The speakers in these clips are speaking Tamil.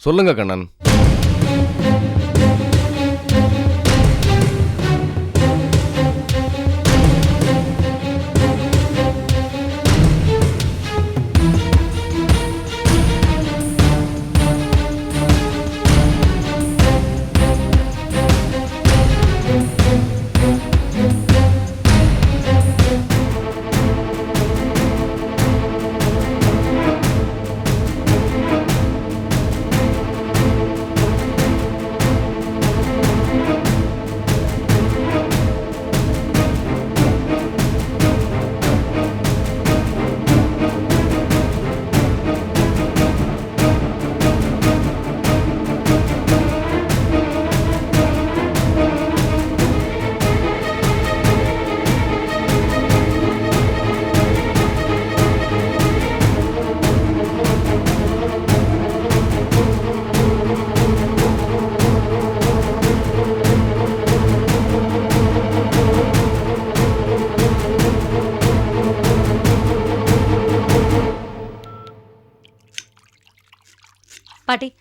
சொல்லுங்க கண்ணன்.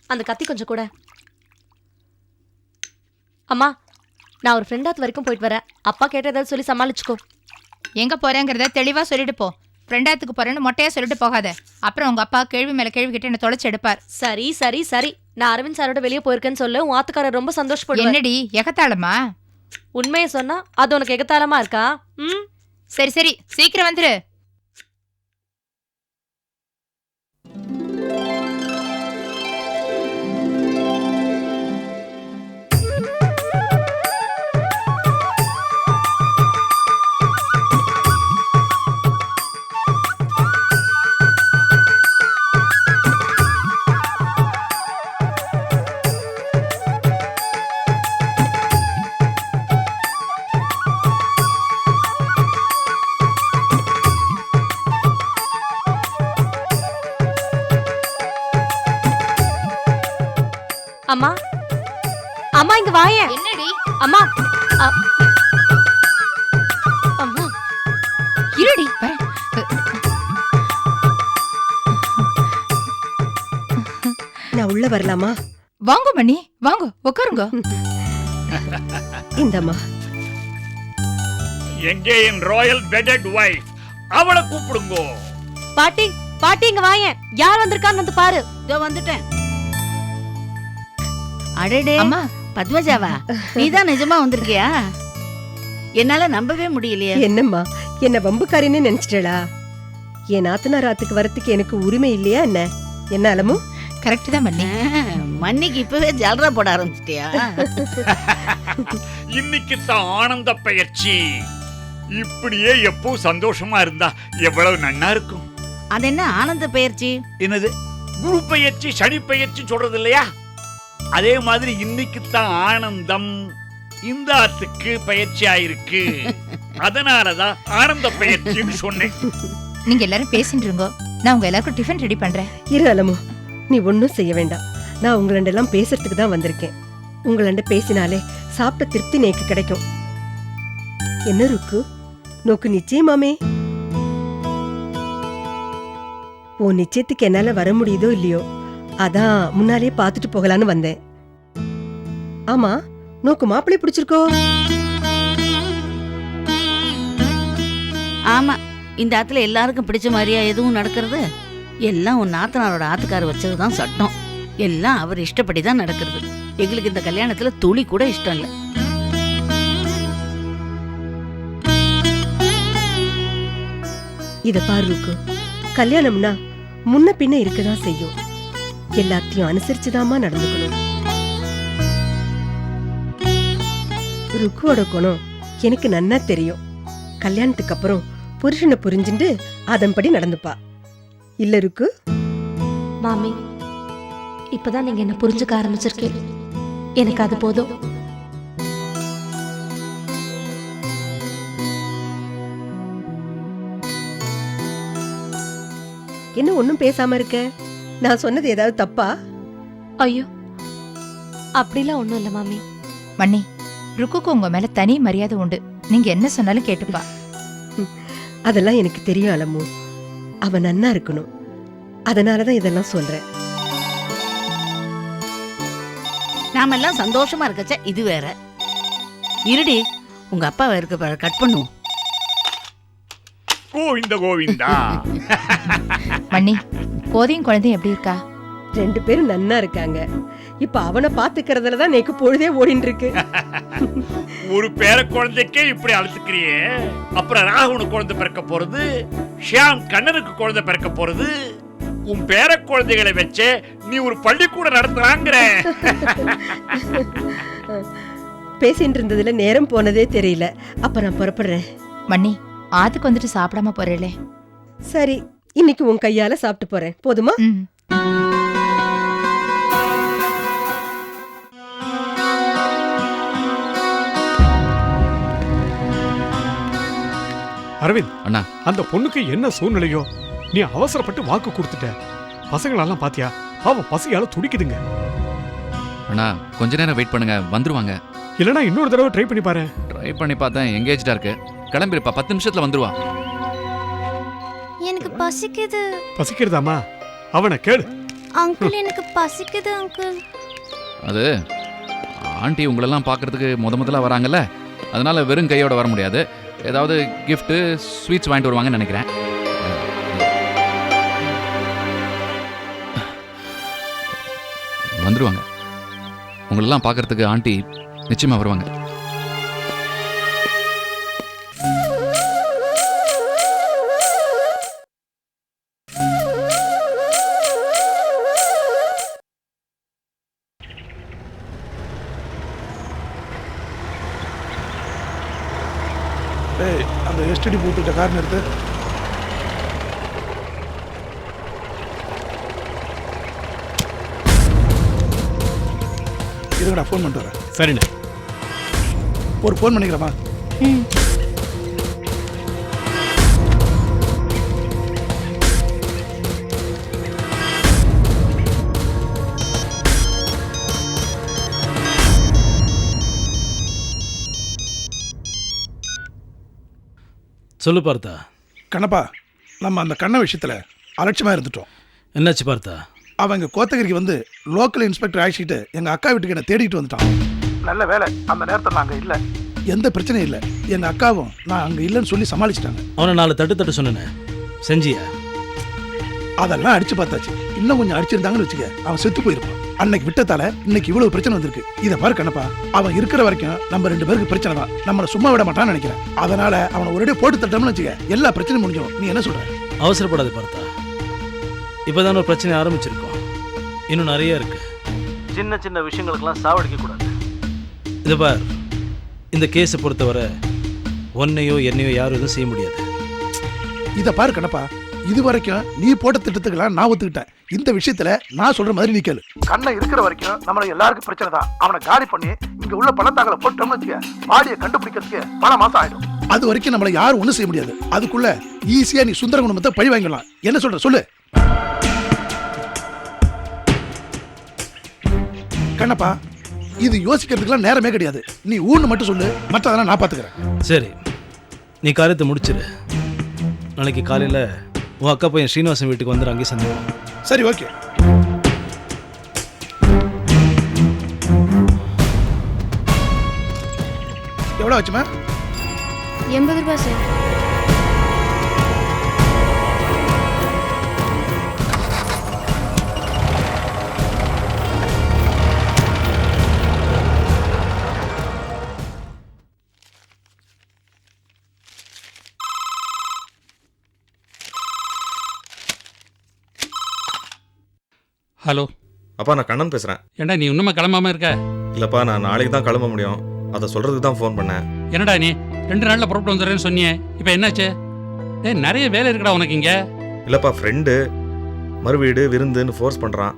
அந்த கத்தி கொஞ்சம் கூட. அம்மா நான் ஒரு ஃப்ரெண்டாத் வரைக்கும் போயிட்டு வரேன். அப்பா கேட்ட ஏதாவது சொல்லி சமாளிச்சுக்கோ. எங்க போறேங்கிறத தெளிவா சொல்லிட்டு போ. ஃப்ரெண்டாத்துக்கு போறேன்னு மொட்டையா சொல்லிட்டு போகாத. அப்புறம் உங்க அப்பா கேள்வி மேல கேள்வி கிட்ட என்ன தொலைச்சு எடுப்பார். சரி சரி சரி. நான் அரவிந்த் சாரோட வெளியே போயிருக்கேன்னு சொல்லு. உன் ஆத்துக்காரர் ரொம்ப சந்தோஷப்படுவார். என்னடி எகத்தாளமா? உண்மையை சொன்னா அது உனக்கு எகத்தாளமா இருக்கா? ம்? சரி சரி. சீக்கிரம் வந்துரு. வரலாமா வாங்க மணி வாங்க உட்காருங்க இந்தம்மா. எங்கே என் ராயல் பெடட் வைஃப் அவளை கூப்பிடுங்கோ. பாட்டி பாட்டி இங்க வாயேன். யார் வந்திருக்கான்னு வந்து பாரு. இதோ வந்துட்டேன். அடடே. அம்மா. பத்மஜாவா நீதான் நிஜமா வந்திருக்கியா? என்னால நம்பவே முடியலையே. என்னம்மா என்ன வம்புக்காரின்னு நினைச்சிட்டா என் நாத்தனாராத்துக்கு வரத்துக்கு எனக்கு உரிமை இல்லையா என்ன? என்ன அலமு? கரெக்ட் தான் மண்ணி மண்ணிக்கு இப்பவே ஜல்ரா போட ஆரம்பிச்சிட்டியா? இன்னைக்கு தான் ஆனந்த பயிற்சி. இப்படியே எப்போ சந்தோஷமா இருந்தா எவ்வளவு நன்னா இருக்கும். அது என்ன ஆனந்த பயிற்சி? என்னது? குரு பயிற்சி சனி பயிற்சி சொல்றது இல்லையா? அதே மாதிரி இன்னைக்கு தான் ஆனந்தம் இந்த ஆத்துக்கு பயிற்சி ஆயிருக்கு. அதனாலதான் ஆனந்த பயிற்சின்னு சொன்னேன். நீங்க எல்லாரும் பேசிட்டு இருங்கோ. நான் உங்க எல்லாருக்கும் டிஃபன் ரெடி பண்றேன். இரு அலமு. நீ ஒன்றும் செய்ய வேண்டாம். நான் உங்களண்டெல்லாம் பேசுறதுக்கு தான் வந்திருக்கேன். உங்களண்ட பேசினாலே சாப்பிட்ட திருப்தி நேக்கு கிடைக்கும். என்ன ருக்கு? நோக்கு நிச்சயமாமே உன் நிச்சயத்துக்கு என்னால வர முடியுதோ இல்லையோ? அதான் முன்னாலே பார்த்துட்டு போகலான்னு வந்தேன். ஆமா நோக்கு மாப்பிள்ளை பிடிச்சிருக்கோ? ஆமா இந்த ஆத்துல எல்லாருக்கும் பிடிச்ச மாதிரியா எதுவும் நடக்கிறது? எல்லாம் உன் நாத்தனாரோட ஆத்துக்கார வச்சதுதான் சட்டம். எல்லாம் அவர் இஷ்டப்படி தான் நடக்கிறது. எங்களுக்கு இந்த கல்யாணத்துல துளி கூட இஷ்டம் இல்ல. இத பாருக்கு கல்யாணம்னா முன்ன பின்ன இருக்கதான் செய்யும். எல்லாத்தையும் அனுசரிச்சுதாம்மா நடந்துக்கணும். ருக்குவோட குணம் எனக்கு நன்னா தெரியும். கல்யாணத்துக்கு அப்புறம் புருஷனை புரிஞ்சுண்டு அதன்படி நடந்துப்பா. இல்ல ருக்கு மாமி இப்பதான் நீங்க என்ன புரிஞ்சுக்க ஆரம்பிச்சிருக்கீங்க. எனக்கு அது போதும். என்ன ஒண்ணும் பேசாம இருக்க? நான் சொன்னது ஏதாவது தப்பா? ஐயோ அப்படிலாம் ஒண்ணும் இல்ல மாமி. மண்ணி ருக்குக்கு உங்க மேல தனி மரியாதை உண்டு. நீங்க என்ன சொன்னாலும் கேட்டுப்பா. அதெல்லாம் எனக்கு தெரியும் அலமு. அவ நன்னா இருக்கணும். அதனாலதான் இதெல்லாம் சொல்றேன். நாமெல்லாம் சந்தோஷமா இருக்கச்ச இது வேற. இருடி உங்க அப்பாவை இருக்க பாரு, கட் பண்ணுவோம். கோவிந்த கோவிந்தா. மண்ணி கோதையும் குழந்தையும் எப்படி இருக்கா? ரெண்டு பேரும் நன்னா இருக்காங்க. இப்ப அவனை பாத்துக்கிறதுல தான் நேக்கு பொழுதே ஓடின்னு இருக்கு ஒரு பேர குழந்தைக்கே இப்படி அழுத்துக்கிறியே? அப்புறம் ராகுனுக்கு குழந்தை பிறக்க போறது ஷியாம் கண்ணனுக்கு குழந்தை பிறக்க போறது உன் பேர குழந்தைகளை வச்சே நீ ஒரு பள்ளிக்கூடம் நடத்துறாங்கிற பேசிட்டு இருந்ததுல நேரம் போனதே தெரியல. அப்ப நான் புறப்படுறேன். மண்ணி ஆத்துக்கு வந்துட்டு சாப்பிடாம போறேளே. சரி இன்னைக்கு உன் கையால சாப்பிட்டு போறேன். போதுமா? அரவிந்த் அண்ணா. அந்த பொண்ணுக்கு என்ன சூழ்நிலையோ? நீ அவசரப்பட்டு வாக்கு கொடுத்துட்ட. பசங்களெல்லாம் பாத்தியா? பாவம் பசியால துடிக்குதுங்க. அண்ணா கொஞ்ச நேரம் வெயிட் பண்ணுங்க. வந்துருவாங்க. இல்லனா இன்னொரு தடவை ட்ரை பண்ணி பாரு ட்ரை பண்ணி பார்த்தேன் எங்கேஜ்டா இருக்கு. கிளம்பிருப்பா. பத்து நிமிஷத்துல வந்துருவா. எனக்கு பசிக்குது. பசிக்கிறதாமா அவனை கேளு. அங்கிள் எனக்கு பசிக்குது அங்கிள். அது ஆண்டி உங்களெல்லாம் பார்க்கறதுக்கு முத முதல்ல வராங்கல்ல? அதனால வெறும் கையோட வர முடியாது. ஏதாவது கிஃப்ட்டு ஸ்வீட்ஸ் வாங்கிட்டு வருவாங்கன்னு நினைக்கிறேன். வந்துடுவாங்க உங்களெல்லாம் பார்க்குறதுக்கு ஆண்டி நிச்சயமா வருவாங்க. ஏய் அந்த எஸ்டிடி பூத்துட்ட கார் நிறுத்து இருங்கடா ஃபோன் பண்ணிட்டு வரேன். சரிண்ணே. ஒரு ஃபோன் பண்ணிக்கிறேம்மா. சொல்லு பார்த்தா. கண்ணப்பா நம்ம அந்த கண்ண விஷயத்தில் அலட்சியமாக இருந்துட்டோம். என்னாச்சு பார்த்தா? அவங்க கோத்தகிரிக்கு வந்து லோக்கல் இன்ஸ்பெக்டர் அழைச்சிட்டு எங்கள் அக்கா வீட்டுக்கு என்ன தேடிட்டு வந்துட்டான். நல்ல வேலை அந்த நேரத்தில் நாங்கள் இல்லை. எந்த பிரச்சனையும் இல்லை. எங்கள் அக்காவும் நான் அங்கே இல்லைன்னு சொல்லி சமாளிச்சிட்டாங்க. அவனை நாலு தட்டு தட்டு சொன்னேனே. செஞ்சியா? அதெல்லாம் அடிச்சு பார்த்தாச்சு. இன்னும் கொஞ்சம் அடிச்சிருந்தாங்கன்னு வச்சுக்க அவன் செத்து போயிருப்பான். அன்னைக்கு விட்டதால இன்னைக்கு இவ்வளவு பிரச்சனை வந்திருக்கு. இதை பாரு கண்ணப்பா அவன் இருக்கிற வரைக்கும் நம்ம ரெண்டு பேருக்கு பிரச்சனை தான். நம்மளை சும்மா விட மாட்டான்னு நினைக்கிறேன். அதனால அவனை ஒரேடியே போட்டு தட்டோம்னு வச்சுக்க எல்லா பிரச்சனையும் முடிஞ்சிடும். நீ என்ன சொல்ற? அவசரப்படாத பார்த்தா இப்போதான் ஒரு பிரச்சனை ஆரம்பிச்சிருக்கோம். இன்னும் நிறைய இருக்கு. சின்ன சின்ன விஷயங்களுக்கெல்லாம் சாவடிக்க கூடாது. இது பார். இந்த கேஸை பொறுத்தவரை உன்னையோ என்னையோ யாரும் எதுவும் செய்ய முடியாது. இதை பாரு கண்ணப்பா இது வரைக்கும் நீ போட்ட திட்டத்துக்கெல்லாம் நான் ஒத்துக்கிட்டேன். இந்த விஷயத்துல நான் சொல்ற மாதிரி நீ கேளு. கண்ணை இருக்கிற வரைக்கும் நம்மள எல்லாருக்கும் பிரச்சனை தான். அவனை காலி பண்ணி இங்க உள்ள பணத்தாங்களை போட்டோம்னு வச்சுக்க பாடியை கண்டுபிடிக்கிறதுக்கு பல மாசம் ஆயிடும். அது வரைக்கும் நம்மள யாரும் ஒண்ணும் செய்ய முடியாது. அதுக்குள்ள ஈஸியா நீ சுந்தர குடும்பத்தை பழி வாங்கிடலாம். என்ன சொல்ற? சொல்லு. கண்ணப்பா இது யோசிக்கிறதுக்கெல்லாம் நேரமே கிடையாது. நீ ஊன்னு மட்டும் சொல்லு. மற்றதெல்லாம் நான் பாத்துக்கிறேன். சரி நீ காரியத்தை முடிச்சிரு. நாளைக்கு காலையில் உன் அக்கா பையன் ஸ்ரீனிவாசன் வீட்டுக்கு வந்துடு அங்கேயே சந்திப்போம் சரி ஓகே. எவ்வளோ வச்சுமா எண்பது ரூபாய் சார். ஹலோ. அப்பா நான் கண்ணன் பேசுகிறேன் ஏண்டா நீ இன்னுமா கிளம்பாம இருக்க? இல்லைப்பா நான் நாளைக்கு தான் கிளம்ப முடியும். அதை சொல்கிறதுக்கு தான் ஃபோன் பண்ணேன். என்னடா நீ? ரெண்டு நாள்ல புறப்பட்டு வந்துடுறேன்னு சொன்னியே. இப்போ என்னாச்சு? டேய் நிறைய வேலை இருக்குடா உனக்கு இங்க. இல்லைப்பா ஃப்ரெண்டு மறுவீடு விருந்துன்னு ஃபோர்ஸ் பண்ணுறான்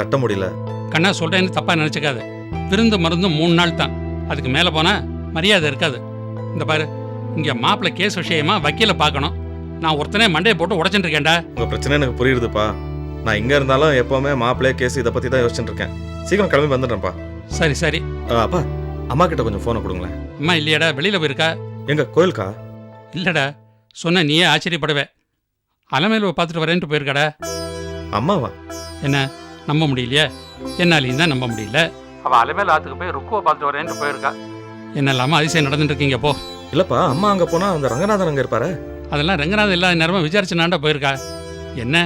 தட்ட முடியல. கண்ணா சொல்றேன்னு தப்பா நினைச்சுக்காத. விருந்து மருந்து மூணு நாள் தான். அதுக்கு மேலே போனா மரியாதை இருக்காது. இந்த பாரு இங்க மாப்பிள்ளை கேஸ் விஷயமா வக்கீல பார்க்கணும். நான் ஒருத்தனே மண்டையை போட்டு உடச்சிட்டு இருக்கேன்டா. உங்கள் பிரச்சனை எனக்கு புரியுதுப்பா. நான் இங்கே இருந்தாலும் எப்போவுமே மாப்பிள்ளை கேஸ் இதை பற்றி தான் யோசிச்சுட்டு இருக்கேன். சீக்கிரம் கிளம்பி வந்துடுறேன்ப்பா. சரி சரி. ஆ, அப்பா அம்மா கிட்ட கொஞ்சம் ஃபோனை கொடுங்களேன். அம்மா இல்லையாடா வெளியில் போயிருக்கா? எங்க கோயிலுக்கா? இல்லைடா சொன்ன நீயே ஆச்சரியப்படுவே. அலமேலுவை பார்த்துட்டு வரேன்ட்டு போயிருக்காடா? அம்மாவா? என்ன நம்ப முடியலையே? என்னாலையும் தான் நம்ப முடியல. அவள் அலமேல் ஆத்துக்கு போய் ருக்குவை பார்த்துட்டு வரேன்ட்டு போயிருக்கா. என்ன இல்லாமல் அதிசயம் நடந்துட்டு இருக்கீங்க போ. இல்லப்பா அம்மா அங்க போனா அந்த ரங்கநாதன் அங்க இருப்பாரு. அதெல்லாம் ரங்கநாதன் இல்லாத நேரமாக விசாரிச்சு நாண்டா போயிருக்கா. என்ன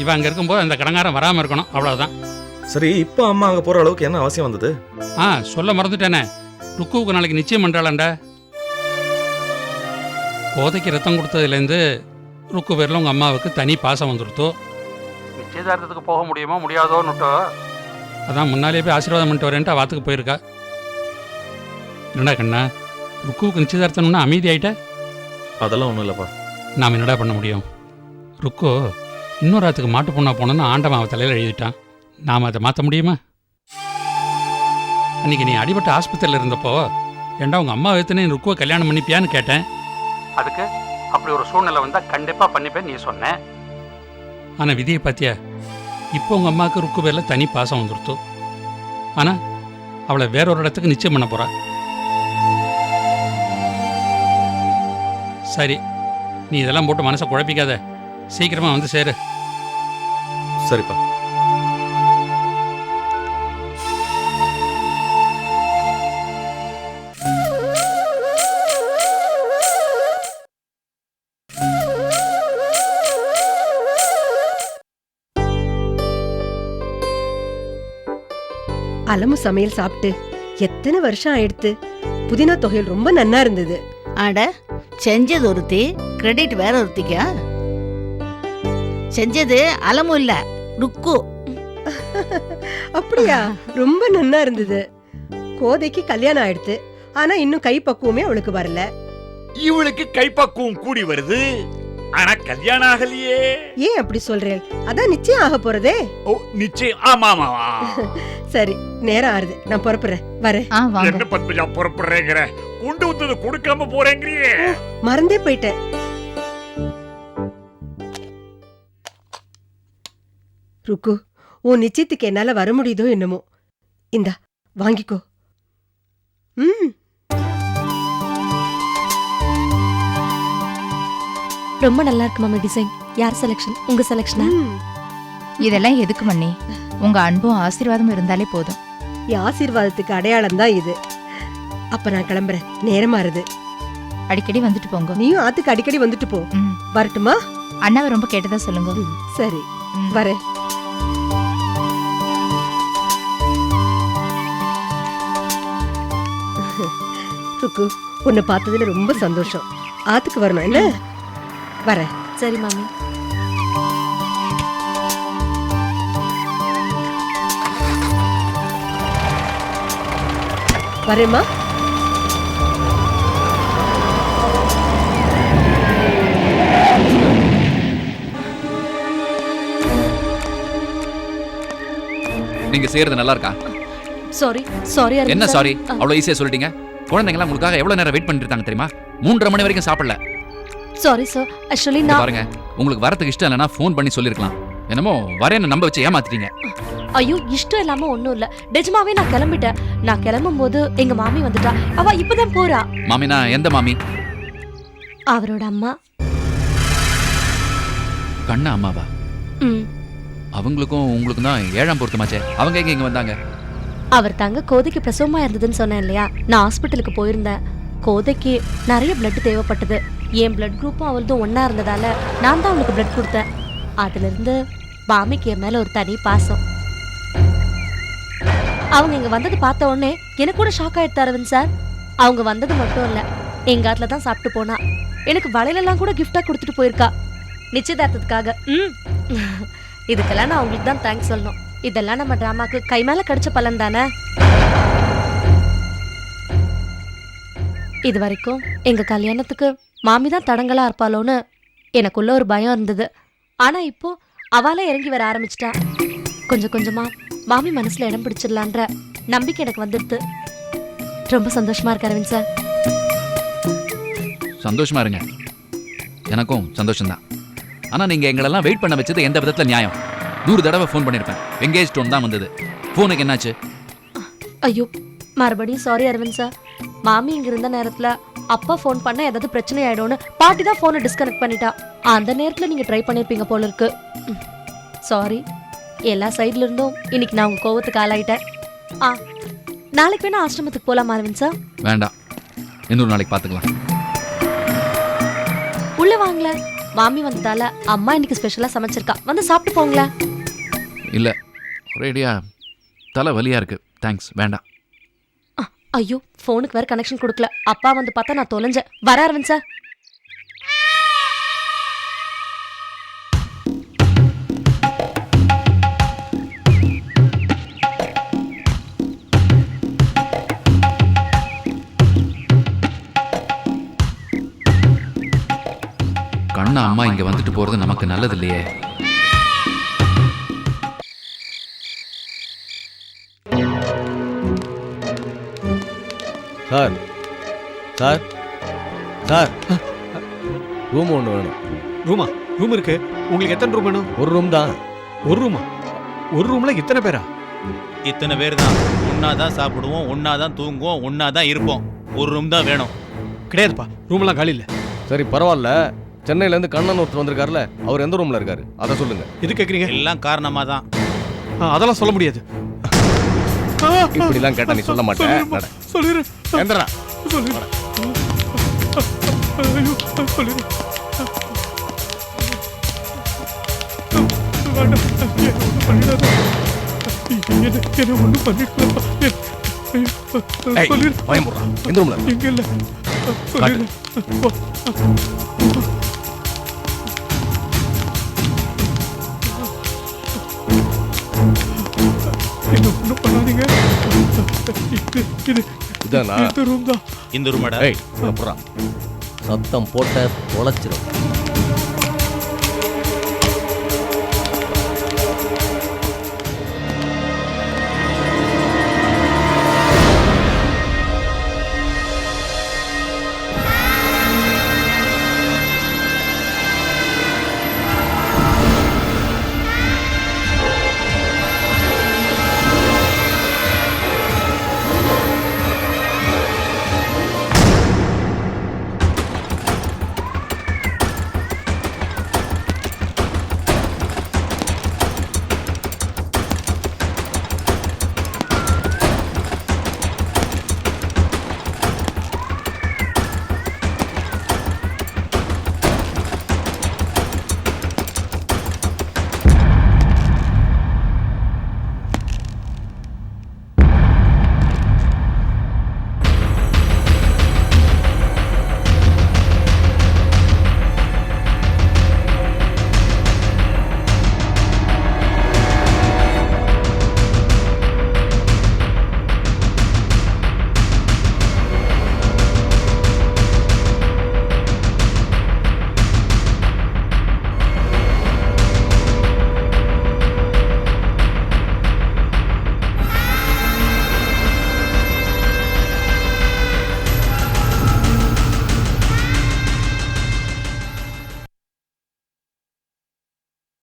இவன் அங்கே இருக்கும்போது அந்த கடங்காரன் வராமல் இருக்கணும். அவ்வளோதான் சரி இப்போ அம்மா அங்க போற அளவுக்கு என்ன அவசியம் வந்தது? ஆ சொல்ல மறந்துட்டேனே. ருக்குவுக்கு நாளைக்கு நிச்சயம் பண்ணுறாளாண்டா கோதைக்கு ரத்தம் கொடுத்ததுலேருந்து ருக்கு பேரில் உங்கள் அம்மாவுக்கு தனி பாசம் வந்துடுத்தோ நிச்சயதார்த்தத்துக்கு போக முடியுமோ முடியாதோன்னுட்டோ அதான் முன்னாலே போய் ஆசீர்வாதம் பண்ணிட்டு வரேன்ட்டு வாத்துக்கு போயிருக்கா. என்னடா கண்ணா ருக்குவுக்கு நிச்சயதார்த்தம்னா அமைதி ஆயிட்ட அதெல்லாம் ஒண்ணும் இல்லப்பா. நாம் என்னடா பண்ண முடியும்? ருக்கு இன்னொரு ஆத்துக்கு மாட்டு பொண்ணா போனோன்னு ஆண்டவன் அவன் தலையில் எழுதிட்டான். நாம் அதை மாற்ற முடியுமா? அன்னைக்கு நீ அடிபட்ட ஆஸ்பத்திரியில் இருந்தப்போ ஏண்டா உங்கள் அம்மா வைத்துனே ருக்குவை கல்யாணம் பண்ணிப்பியான்னு கேட்டேன். அதுக்கு அப்படி ஒரு சூழ்நிலை வந்தால் கண்டிப்பாக பண்ணிப்பேன் நீ சொன்னேன் ஆனால் விதியை பார்த்தியா இப்போ உங்கள் அம்மாவுக்கு ருக்கு பேரில் தனி பாசம் வந்துருத்து. ஆனால் அவளை வேற ஒரு இடத்துக்கு நிச்சயம் பண்ண போகிறா சரி நீ இதெல்லாம் போட்டு மனசை குழப்பிக்காத. சீக்கிரமா வந்து சேரு. சரிப்பா. அலமு சமையல் சாப்பிட்டு எத்தனை வருஷம் ஆயிடுத்து? புதினா தொகையில் ரொம்ப நன்னா இருந்தது. அட செஞ்சது ஒருத்தி கிரெடிட் வேற ஒருத்திக்கா? செஞ்சது அலமும் இல்ல ருக்கு. அப்படியா? ரொம்ப நன்னா இருந்தது. கோதைக்கு கல்யாணம் ஆயிடுத்து. ஆனா இன்னும் கை பக்குவமே அவளுக்கு வரல. இவளுக்கு கைப்பக்குவம் கூடி வருது. ஆனா கல்யாணம் ஆகலையே. ஏன் அப்படி சொல்றேன் அதான் நிச்சயம் ஆக போறதே. ஓ நிச்சயம். ஆமா ஆமா சரி நேரம் ஆறுது. நான் புறப்படுறேன். வரேன். என்ன பத்மஜா புறப்படுறேங்கிற? கொண்டு வந்தது கொடுக்காம போறேங்கிறியே. மறந்தே போயிட்டேன். ருக்கு உன் நிச்சயத்துக்கு என்னால வர முடியுதோ என்னமோ. இந்தா வாங்கிக்கோ. ம். ரொம்ப நல்லா இருக்கு மாமி டிசைன். யார் செலெக்ஷன் உங்க செலெக்ஷனா. இதெல்லாம் எதுக்கு மண்ணி உங்க அன்பும் ஆசீர்வாதமும் இருந்தாலே போதும். என் ஆசீர்வாதத்துக்கு அடையாளம் தான் இது. அப்ப நான் கிளம்புறேன். நேரமா இருது அடிக்கடி வந்துட்டு போங்க. நீயும் ஆத்துக்கு அடிக்கடி வந்துட்டு போ. ம். வரட்டுமா? அண்ணாவை ரொம்ப கேட்டதா சொல்லுங்க. சரி. வரேன். ருக்கு உன்னை பார்த்ததுல ரொம்ப சந்தோஷம். ஆத்துக்கு வரணும் என்ன? வரேன். சரி மாமி. வரேம்மா. நீங்க செய்யறது நல்லா இருக்கா? சாரி சாரி என்ன சாரி. அவ்வளோ ஈஸியா சொல்லிட்டீங்க? குழந்தைங்களாம் உங்களுக்காக எவ்வளவு நேரம் வெயிட் பண்ணிட்டு இருக்காங்க தெரியுமா? மூன்றரை மணி வரைக்கும் சாப்பிடல. சாரி சார் ஆக்சுவலி நான் பாருங்க. உங்களுக்கு வரதுக்கு இஷ்டம் இல்லைன்னா ஃபோன் பண்ணி சொல்லிருக்கலாம். என்னமோ வரேன்னு நம்ப வச்சு ஏமாத்திட்டீங்க. ஐயோ இஷ்டம் இல்லாம ஒண்ணும் இல்ல. நிஜமாவே நான் கிளம்பிட்டேன். நான் கிளம்பும் போது எங்க மாமி வந்துட்டா. அவ இப்பதான் போறா. மாமினா எந்த மாமி? அவரோட அம்மா. கண்ணா அம்மாவா? ம். அவங்களுக்கும் உங்களுக்கும் தான் ஏழாம் பொருத்தமாச்சே. அவங்க எங்க இங்க வந்தாங்க? அவர் தங்க கோதைக்கு பிரசவமா இருந்ததுன்னு சொன்னேன் இல்லையா? நான் ஹாஸ்பிட்டலுக்கு போயிருந்தேன். கோதைக்கு நிறைய பிளட் தேவைப்பட்டது. என் பிளட் குரூப்பும் அவளதும் ஒன்றா இருந்ததால நான் தான் அவளுக்கு பிளட் கொடுத்தேன். அதுலேருந்து பாமிக்கு என் மேல ஒரு தனி பாசம். அவங்க இங்க வந்தது பார்த்த உடனே எனக்கு கூட ஷாக் ஆயிடுத்து அரவிந்த் சார் அவங்க வந்தது மட்டும் இல்ல எங்க ஆத்துல தான் சாப்பிட்டு போனா. எனக்கு வளையலெல்லாம் கூட gift-ஆ கொடுத்துட்டு போயிருக்கா. நிச்சயதார்த்தத்துக்காக. ம். இதுக்கெல்லாம் நான் அவங்களுக்கு தான் தேங்க்ஸ் சொல்லணும். இதெல்லாம் நம்ம டிராமாக்கு கை மேல கிடைச்ச பலன் தானே? இது வரைக்கும் எங்க கல்யாணத்துக்கு மாமி தான் தடங்களா இருப்பாளோன்னு எனக்குள்ள ஒரு பயம் இருந்தது. ஆனா இப்போ அவளே இறங்கி வர ஆரம்பிச்சிட்டா. கொஞ்சம் கொஞ்சமா மாமி மனசுல இடம் பிடிச்சிடலான்ற நம்பிக்கை எனக்கு வந்துடுது. ரொம்ப சந்தோஷமா இருக்கு அரவிந்த் சார். சந்தோஷமா இருங்க. எனக்கும் சந்தோஷம்தான். ஆனா நீங்க எங்களெல்லாம் வெயிட் பண்ண வச்சது எந்த விதத்துல நியாயம்? நூறு தடவை ஃபோன் பண்ணிருப்பேன். எங்கேஜ் டோன் தான் வந்தது. ஃபோனுக்கு என்னாச்சு? ஐயோ மறுபடியும் சாரி அரவிந்த் சார் மாமி இங்க இருந்த நேரத்துல அப்பா ஃபோன் பண்ண ஏதாவது பிரச்சனை ஆயிடும்னு பாட்டி தான் ஃபோனை டிஸ்கனெக்ட் பண்ணிட்டா. அந்த நேரத்துல நீங்க ட்ரை பண்ணிருப்பீங்க போல இருக்கு. சாரி எல்லா சைடுல இருந்தும் இன்னைக்கு நான் உங்க கோவத்துக்கு ஆளாயிட்டேன். ஆ நாளைக்கு வேணா ஆசிரமத்துக்கு போலாம் அரவிந்த் சார் வேண்டாம். இன்னொரு நாளைக்கு பார்த்துக்கலாம். உள்ள வாங்கல மாமி வந்ததால அம்மா இன்னைக்கு ஸ்பெஷலா சமைச்சிருக்கா. வந்து சாப்பிட்டு போங்களேன். இல்லை ஒரேடியா தலை வலியாக இருக்குது தேங்க்ஸ் வேண்டாம். ஐயோ ஃபோனுக்கு வேற கனெக்ஷன் கொடுக்கல. அப்பா வந்து பார்த்தா நான் தொலைஞ்சேன். வர அரவிந்த் சார் கண்ணா அம்மா இங்கே வந்துட்டு போகிறது நமக்கு நல்லது இல்லையே. சார். சார். சார். ரூம் ஒன்று வேணும். ரூமா? ரூம் இருக்கு. உங்களுக்கு எத்தனை ரூம் வேணும்? ஒரு ரூம் தான். ஒரு ரூமா? ஒரு ரூம்ல இத்தனை பேரா? இத்தனை பேர் தான். ஒன்னா தான் சாப்பிடுவோம் ஒன்னா தான் தூங்குவோம் ஒன்னா தான் இருப்போம். ஒரு ரூம் தான் வேணும். கிடையாதுப்பா. ரூம்லாம் காலி இல்ல. சரி பரவாயில்ல. சென்னையிலேருந்து கண்ணன் ஒருத்தர் வந்திருக்காருல அவர் எந்த ரூமில் இருக்காரு? அதை சொல்லுங்க. எது கேக்குறீங்க? எல்லாம் காரணமா தான். அதெல்லாம் சொல்ல முடியாது. இப்படிலாம் கேட்டா நீ சொல்ல மாட்டேன். சொல்லிடுறேன் எந்திரா. சொல்லிடுறேன். என்னை. எந்த ரூம்ல இல்ல. இதானா? இந்த ரூம் தான் இந்த ரூமாடா ஏய் போடுறா. சத்தம் போட்ட தொலைச்சிரும்